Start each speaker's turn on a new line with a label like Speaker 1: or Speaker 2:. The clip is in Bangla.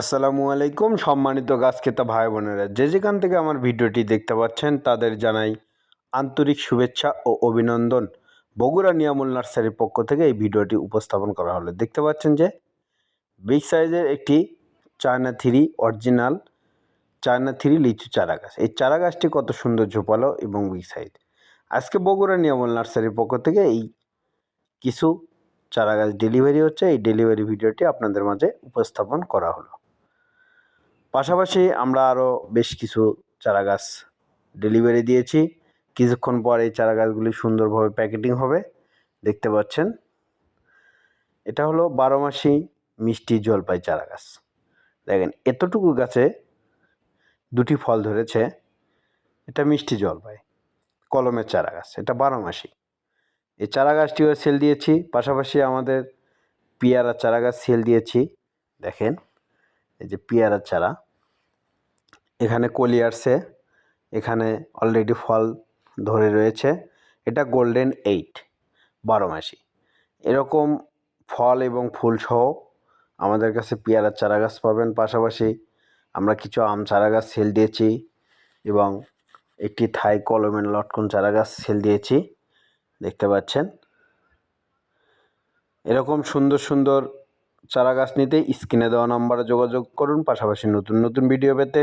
Speaker 1: আসসালামু আলাইকুম সম্মানিত গাছ খেতা ভাই বোনেরা। যে যেখান থেকে আমার ভিডিওটি দেখতে পাচ্ছেন, তাদের জানাই আন্তরিক শুভেচ্ছা ও অভিনন্দন। বগুড়া নিয়ামুল নার্সারির পক্ষ থেকে এই ভিডিওটি উপস্থাপন করা হলো। দেখতে পাচ্ছেন যে, বিগ সাইজের একটি China three original, China three লিচু চারা গাছ। এই চারা গাছটি কত সুন্দর ঝোপালো এবং বিগ সাইজ। আজকে বগুড়া নিয়ামুল নার্সারির পক্ষ থেকে এই কিছু চারা গাছ ডেলিভারি হচ্ছে। এই ডেলিভারি ভিডিওটি আপনাদের মাঝে উপস্থাপন করা হলো। পাশাপাশি আমরা আরও বেশ কিছু চারা গাছ ডেলিভারি দিয়েছি। কিছুক্ষণ পর এই চারা গাছগুলি সুন্দরভাবে প্যাকেটিং হবে। দেখতে পাচ্ছেন। এটা হলো বারো মাসি মিষ্টি জলপাই চারা গাছ দেখেন, এতটুকু গাছে দুটি ফল ধরেছে। এটা মিষ্টি জলপাই, কলমের চারা গাছ এটা বারো মাসি। এই চারা গাছটিও সেল দিয়েছি। পাশাপাশি আমাদের পেয়ারা চারা গাছ সেল দিয়েছি। দেখেন, এই যে পেয়ারার চারা। এখানে কলি আসছে। এখানে অলরেডি ফল ধরে রয়েছে। এটা গোল্ডেন এইট বারো মাসি। এরকম ফল এবং ফুল সহ আমাদের কাছে পেয়ারার চারা গাছ পাবেন। পাশাপাশি আমরা কিছু আম চারা গাছ সেল দিয়েছি এবং একটি থাই কলমের লটকন চারা গাছ সেল দিয়েছি। দেখতে পাচ্ছেন? এরকম সুন্দর সুন্দর চারা গাছ নিতে স্ক্রিনে দেওয়া নাম্বারে যোগাযোগ করুন। পাশাপাশি নতুন নতুন ভিডিও পেতে